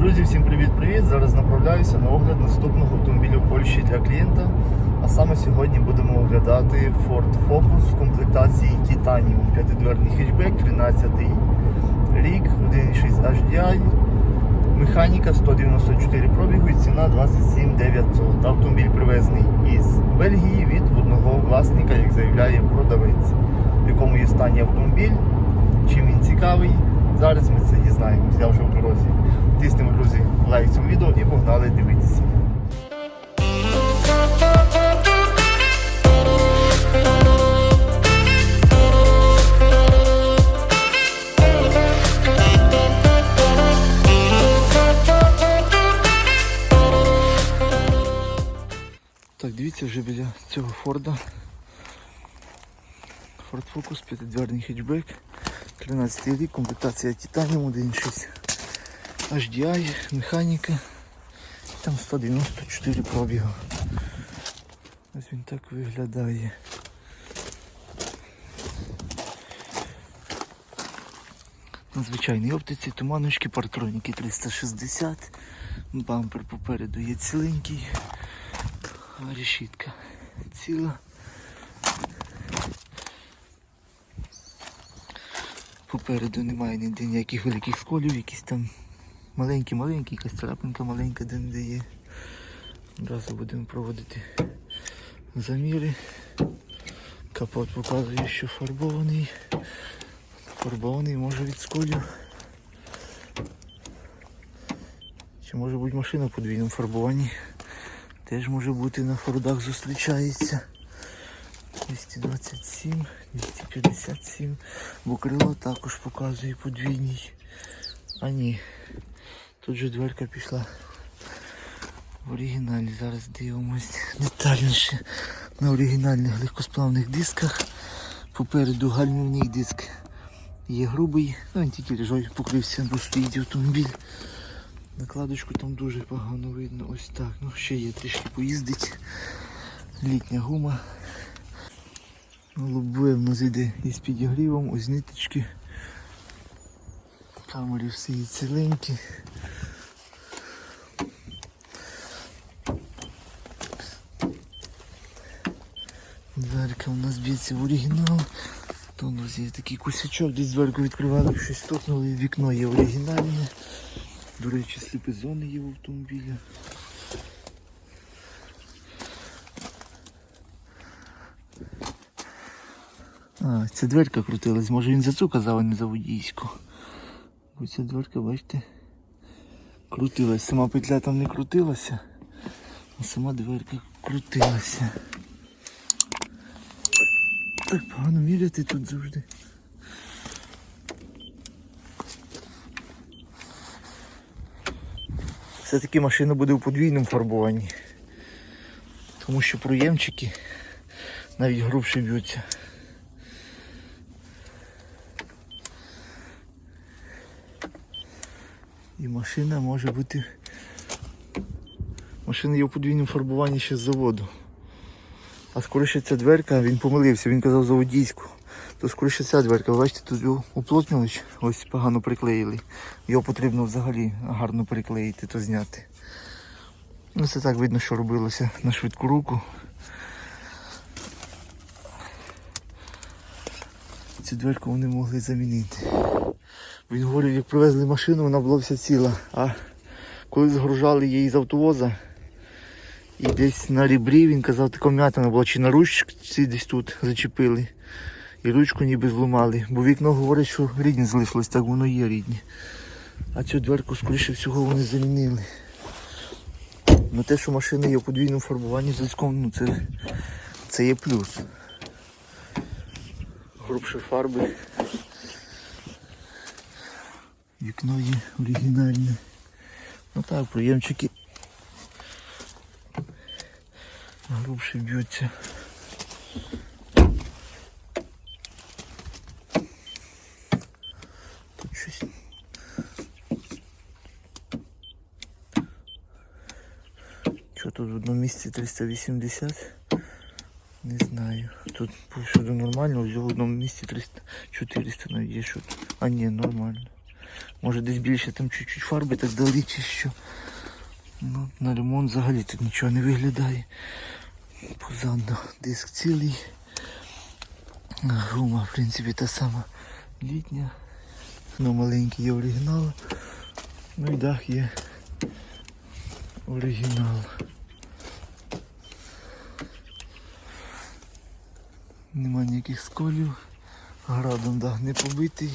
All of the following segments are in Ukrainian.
Друзі, всім привіт-привіт! Зараз направляюся на огляд наступного автомобілю Польщі для клієнта. А саме сьогодні будемо оглядати Ford Focus в комплектації Titanium. П'ятидверний хетчбек, 13 рік, 1.6 HDI, механіка 194 пробігу і ціна 27 900. Автомобіль привезений із Бельгії від одного власника, як заявляє продавець. В якому є стані автомобіль, чим він цікавий. Зараз ми це дізнаємось, я вже в дорозі. Тиснемо, друзі, лайк цьому відео і погнали дивитися. Так, дивіться вже біля цього Форда. Ford Focus, п'ятидверний хетчбек, 13 рік, комплектація Titanium 1.6 HDI, механіка. Там 194 пробігу. Ось він так виглядає. На звичайній оптиці, туманочки, партроніки 360, бампер попереду є ціленький, решітка ціла. Попереду немає ніде ніяких великих сколів, якісь там маленькі-маленькі, якась царапинка маленька де не є. Одразу будемо проводити заміри. Капот показує, що фарбований. Фарбований може від сколів. Чи може бути машина в подвійному фарбуванні. Теж може бути на фордах зустрічається. 227, 257, бо крило також показує подвійний. А ні, тут же дверка пішла в оригіналі. Зараз дивимось детальніше на оригінальних легкосплавних дисках. Попереду гальмівний диск є грубий, ну він тільки лежать, покрився, бо стоїть автомобіль. Накладочку там дуже погано видно. Ось так. Ну ще є трішки поїздить. Літня гума. Лобове в нас йде із підігрівом, ось ниточки. Камери всі ціленькі. Дверка у нас б'ється в оригінал. То у нас є такий кусячок, десь дверку відкривали, щось стукнули, вікно є оригінальне. До речі, сліпи-зони є в автомобілі. А, ця дверка крутилась, може він за цю казав, а не за водійську. Бо ця дверка, бачите, крутилась. Сама петля там не крутилася, а сама дверка крутилася. Так погано міряти тут завжди. Все-таки машина буде у подвійному фарбуванні. Тому що проємчики навіть грубше б'ються. І машина може бути. Машина є у подвійному фарбуванні ще з заводу. А скоріше ця дверка, він помилився, він казав за водійську. То скоріше ця дверка, бачите, тут уплотнювач, ось погано приклеїли. Його потрібно взагалі гарно приклеїти, то зняти. Ну це так видно, що робилося на швидку руку. Цю дверку вони могли замінити. Він говорив, як привезли машину, вона була вся ціла. А коли згружали її з автовоза, і десь на рібрі, він казав, така м'ятина була, чи на ручці десь тут зачепили. І ручку ніби зламали. Бо вікно говорить, що рідні залишилось, так воно є рідні. А цю дверку, скоріше всього, вони замінили. Ну те, що машина є у подвійному фарбуванні з диском, ну це, це є плюс. Грубші фарби. Вікно є оригінальне. Ну так, приємчики грубше б'ються. Тут щось. Що тут в одному місці 380? Не знаю. Тут щодо нормально, в одному місці 300, 400 навіть є що. А ні, нормально. Може десь більше там чуть-чуть фарби так дали чи що. Ну, на ремонт взагалі тут нічого не виглядає. Позаду диск цілий. Гума, в принципі, та сама літня. Ну, маленький є оригінал. Ну і дах є оригінал. Нема ніяких сколів. Градом дах не побитий.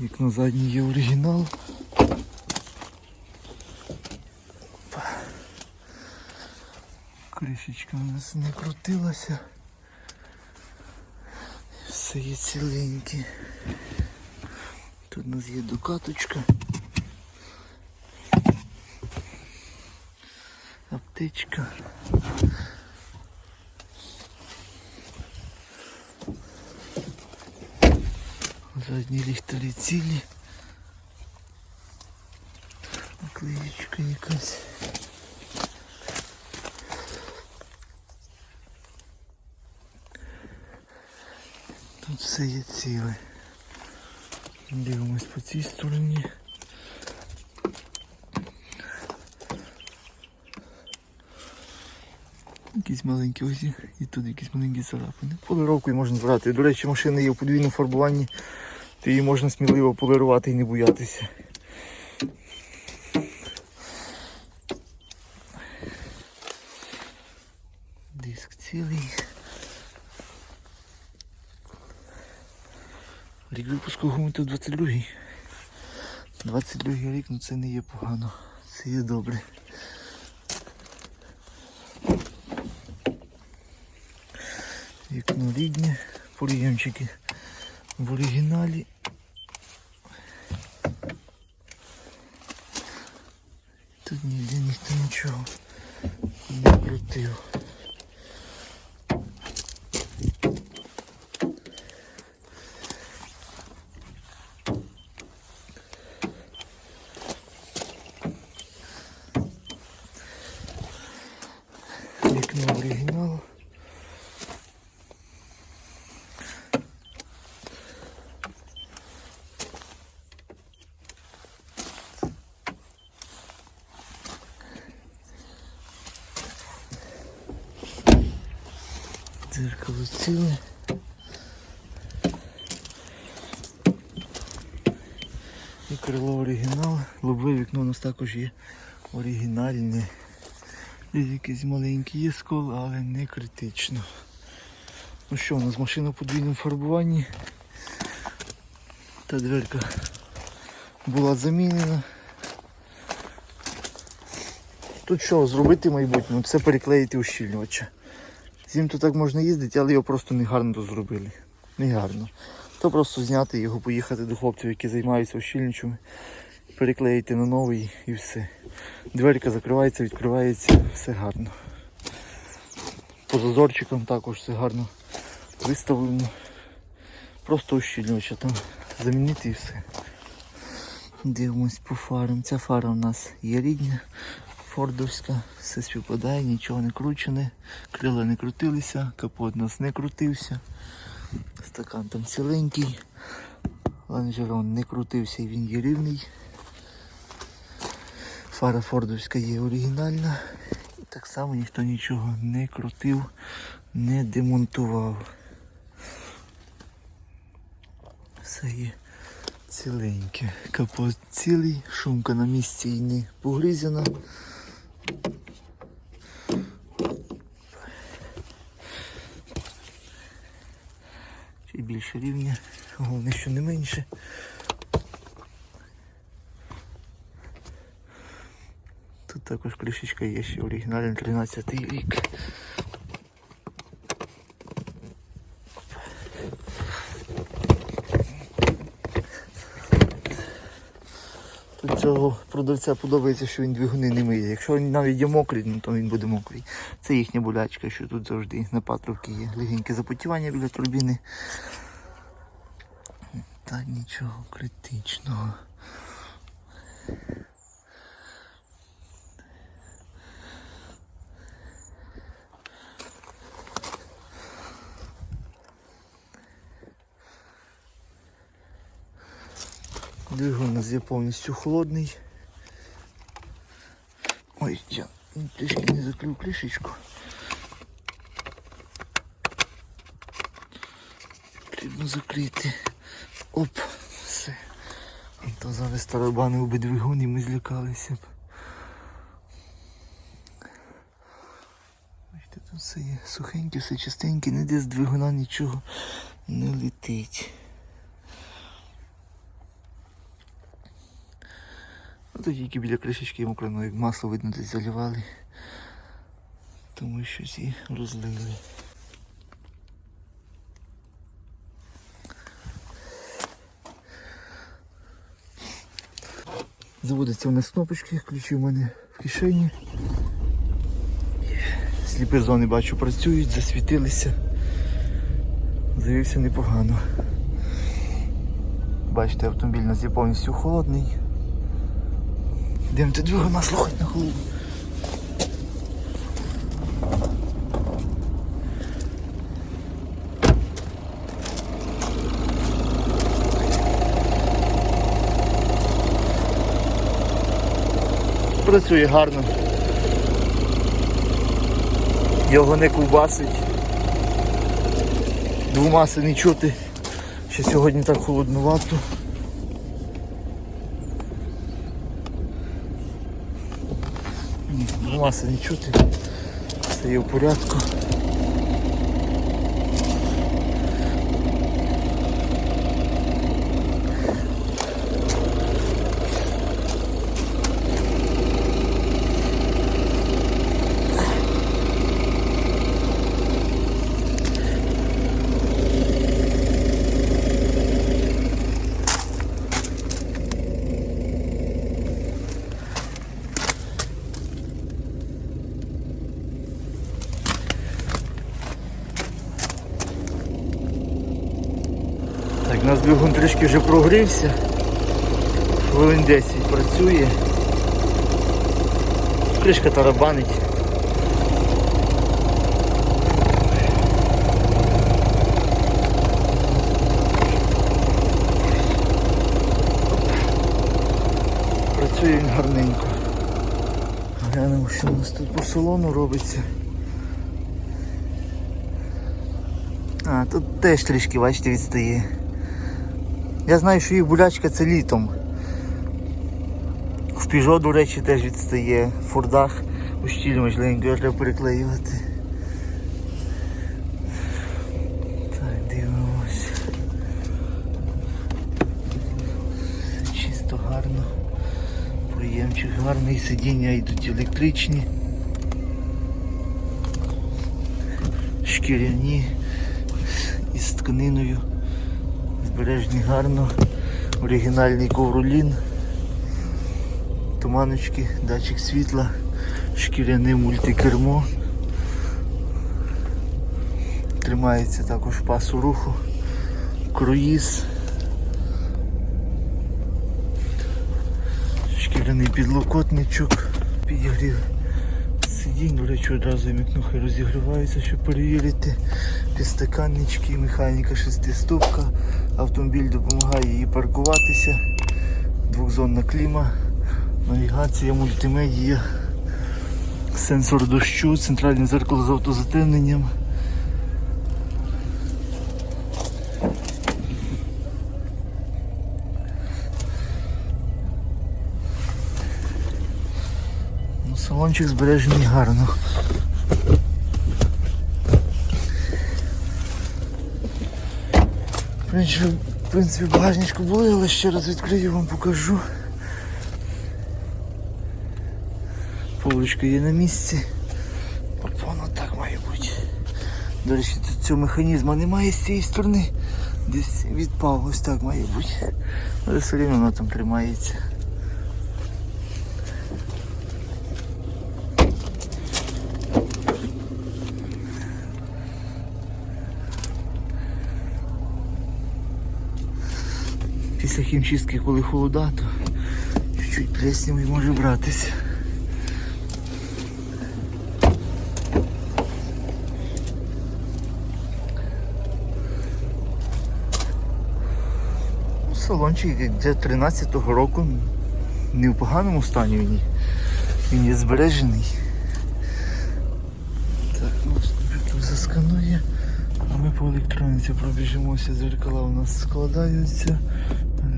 Вікно заднє є оригінал. Кришечка у нас не крутилася. Все є ціленьке. Тут у нас є докаточка. Аптечка. Задні ліхтарі цілі. Наклеєчка якась. Все є ціле. Дивимось по цій стороні. Якісь маленькі ось і тут якісь маленькі царапини. Полировкою можна збирати. До речі, машина є в подвійному фарбуванні, то її можна сміливо полирувати і не боятися. Диск цілий. Рік випуску гуми 22-й. 22 рік, ну це не є погано. Це є добре. Вікно рідне, поріємчики в оригіналі. Тут ніде ніхто нічого не крутив. Вікно оригіналу. Дзеркало ціле. І крило оригінал. Лобове вікно у нас також є оригінальне. Десь якийсь маленький є скол, але не критично. Ну що, у нас машина в подвійному фарбуванні. Та дверка була замінена. Тут що зробити в майбутньому? Це переклеїти ущільнювача. Зім тут так можна їздити, але його просто не гарно тут зробили. Не гарно. То просто зняти його, поїхати до хлопців, які займаються ущільнювачами, переклеїти на новий і все. Дверка закривається, відкривається, все гарно. По зазорчикам також все гарно виставлено. Просто ущільнювача там замінити і все. Дивимось по фарам. Ця фара у нас є рідня, фордовська, все співпадає, нічого не кручене, крила не крутилися, капот у нас не крутився. Стакан там ціленький, лонжерон не крутився і він є рівний. Фара фордовська є оригінальна. І так само ніхто нічого не крутив, не демонтував. Все є ціленьке. Капот цілий, шумка на місці і не погрізена. Ще більше рівня, головне, що не менше. Тут також кришечка є ще оригінальний 13 рік. Тут цього продавця подобається, що він двигуни не миє. Якщо він навіть є мокрий, ну, то він буде мокрий. Це їхня болячка, що тут завжди на патрубки є легеньке запотівання біля турбіни. Та нічого критичного. Двигун у нас є повністю холодний. Ой, я трішки не закрив кришечку. Потрібно закрити. Оп, все. А То зараз тарабани у двигун і ми злякалися б. Бачите, тут все є сухеньке, все чистеньке, ніде з двигуна нічого не летить. Тут тільки біля кришечки мокрено, як масло видно десь заливали. Тому щось і розлили. Заводиться у нас кнопочки, ключі в мене в кишені. Сліпі зони бачу працюють, засвітилися. Завівся непогано. Бачите, автомобіль у нас є повністю холодний. Йдемо ти двигуна слухай на холодну. Працює гарно. Його не ковбасить. Двомаси не чути. Ще сьогодні так холоднувато. Двомаси не чути. Все є в порядку. Так, двигун трішки вже прогрівся. Хвилин 10 працює. Кришка тарабанить. Працює він гарненько. Глянемо, що у нас тут по салону робиться. А, тут теж трішки, бачите, відстає. Я знаю, що їх болячка це літом. В Peugeot, до речі, теж відстає. В Фордах у щіль можливенько його треба переклеювати. Так, дивимось. Все чисто гарно. Приємчик гарний, сидіння йдуть електричні. Шкіряні із тканиною. Збережені гарно. Оригінальний ковролін. Туманочки, датчик світла, шкіряне мультикермо. Тримається також пасу руху, круїз. Шкіряний підлокотничок, підігрів сидінь, речі, одразу вікно хай розігрівається, щоб перевірити підстаканнички, механіка шестиступка, автомобіль допомагає їй паркуватися, двохзонна кліма, навігація, мультимедія, сенсор дощу, центральне зеркало з автозатемненням. Ну, Салончик збережений гарно. В принципі, в принципі, багажничку були, але ще раз відкрию, вам покажу. Полочка є на місці. Воно так має бути. До речі, тут цього механізму немає з цієї сторони. Десь відпав, ось так має бути. Але все рівно воно там тримається. Після хімчистки, коли холода, то чуть-чуть плеснявий може братися. Салончик як для 13-го року не в поганому стані він. Він є збережений. Так, ну тут засканує. А ми по електроніці пробіжимося, зеркала у нас складаються.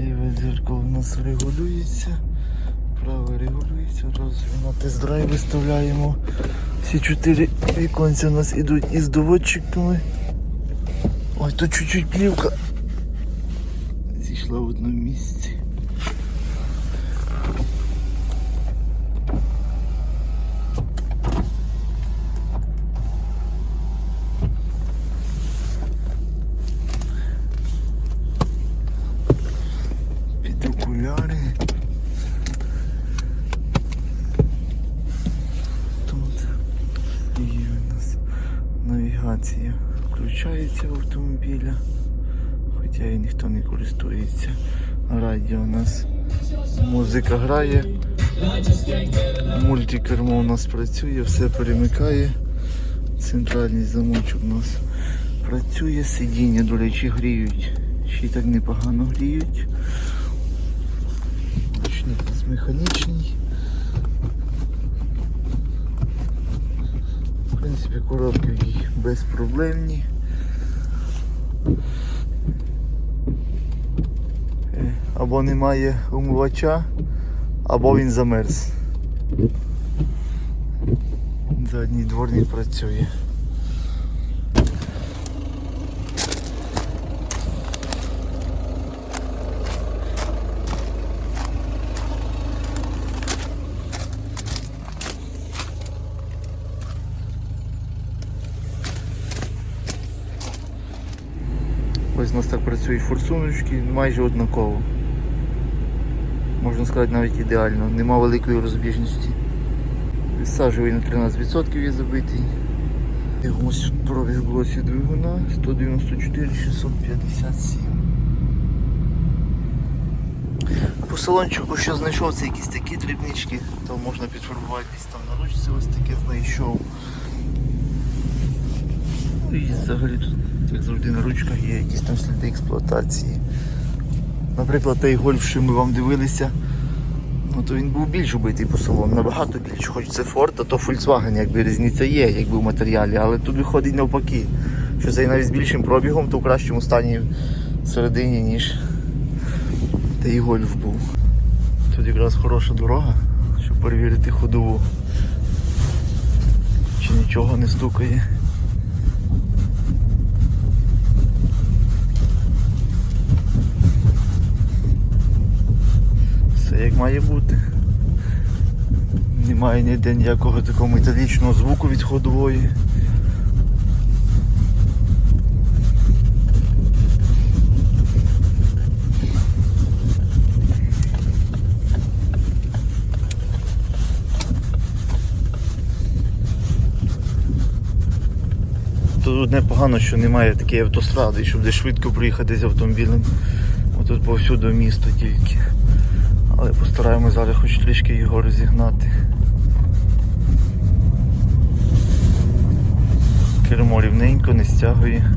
Ліве дзеркало у нас регулюється. Праве регулюється. Раз на тест-драйв виставляємо. Всі чотири віконця у нас йдуть із доводчиками. Ой, тут чуть-чуть плівка. Зійшла в одному місці. Під окуляри. Тут є у нас навігація. Включається в автомобіля. Хоча і ніхто не користується. Радіо у нас. Музика грає. Мультикермо у нас працює, все перемикає. Центральний замочок у нас працює, сидіння, до речі, гріють. Ще й так непогано гріють. Ручник у нас механічний. В принципі, коробки безпроблемні. Або немає умивача, або він замерз. Задній дворник працює. Нас так працюють форсуночки, майже однаково. Можна сказати навіть ідеально, нема великої розбіжності. Відсаджую на 13% є забитий. Ось пробіг блоці двигуна 194 657. По салончику що знайшов, це якісь такі дрібнички, то можна підфарбувати десь там на ручці, ось таке знайшов. Ну і взагалі тут, як завжди, на ручках є якісь там сліди експлуатації. Наприклад, той гольф, що ми вам дивилися, ну то він був більш убитий по салону, набагато більше. Хоч це Ford, а то Volkswagen, якби різниця є, якби в матеріалі, але тут виходить навпаки, що цей навіть з більшим пробігом, то в кращому стані всередині, ніж той гольф був. Тут якраз хороша дорога, щоб перевірити ходову. Чи нічого не стукає. Все як має бути. Немає ніде ніякого такого металічного звуку від ходової. Тут одне погано, що немає такої автостради, щоб десь швидко приїхати з автомобілем. Отут повсюди місто тільки. Але постараємось зараз хоч трішки його розігнати. Кермо рівненько, не стягує.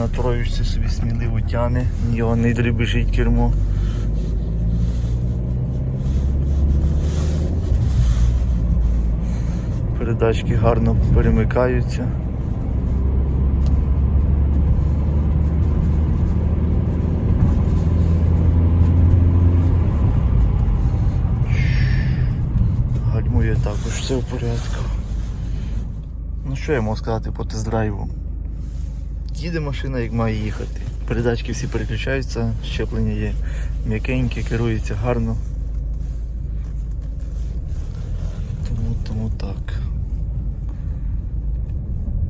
На троючці собі сміливо тяне, його не дрібежить кермо. Передачки гарно перемикаються. Гальмує також все в порядку. Ну що я можу сказати по тест-драйву? Їде машина, як має їхати. Передачки всі переключаються, щеплення є м'якеньке, керується гарно. Тому так.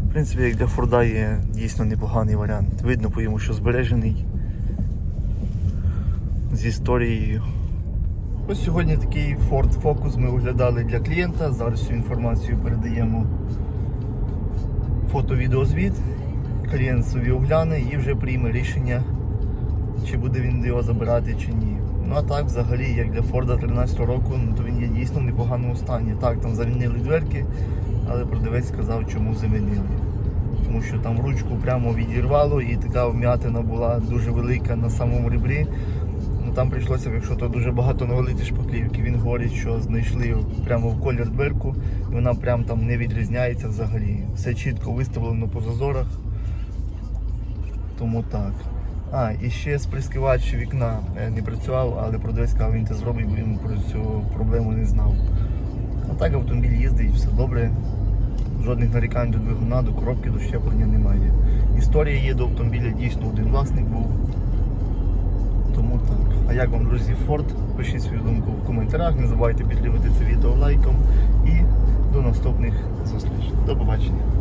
В принципі, як для Форда є дійсно непоганий варіант. Видно по йому, що збережений з історією. Ось сьогодні такий Ford Focus ми оглядали для клієнта. Зараз цю інформацію передаємо фото-відеозвіт. Клієнт собі огляне і вже прийме рішення, чи буде він його забирати чи ні. Ну а так, взагалі, як для Форда 13 року, ну, то він є дійсно в непоганому стані. Так, там замінили дверки, але продавець сказав, чому замінили. Тому що там ручку прямо відірвало і така вм'ятина була дуже велика на самому ребрі. Ну там прийшлося, якщо то дуже багато навалити шпаклівки, він говорить, що знайшли прямо в колір дверку, і вона прям там не відрізняється взагалі. Все чітко виставлено по зазорах. Тому так. А, і ще сприскивач вікна е, не працював, але продавець сказав, він це зробить, бо він про цю проблему не знав. А так автомобіль їздить, все добре. Жодних нарікань до двигуна, до коробки, до щеплення немає. Історія є до автомобіля, дійсно один власник був. Тому так. А як вам, друзі, Ford? Пишіть свою думку в коментарях. Не забувайте підтримати це відео лайком. І до наступних зустрічей. До побачення.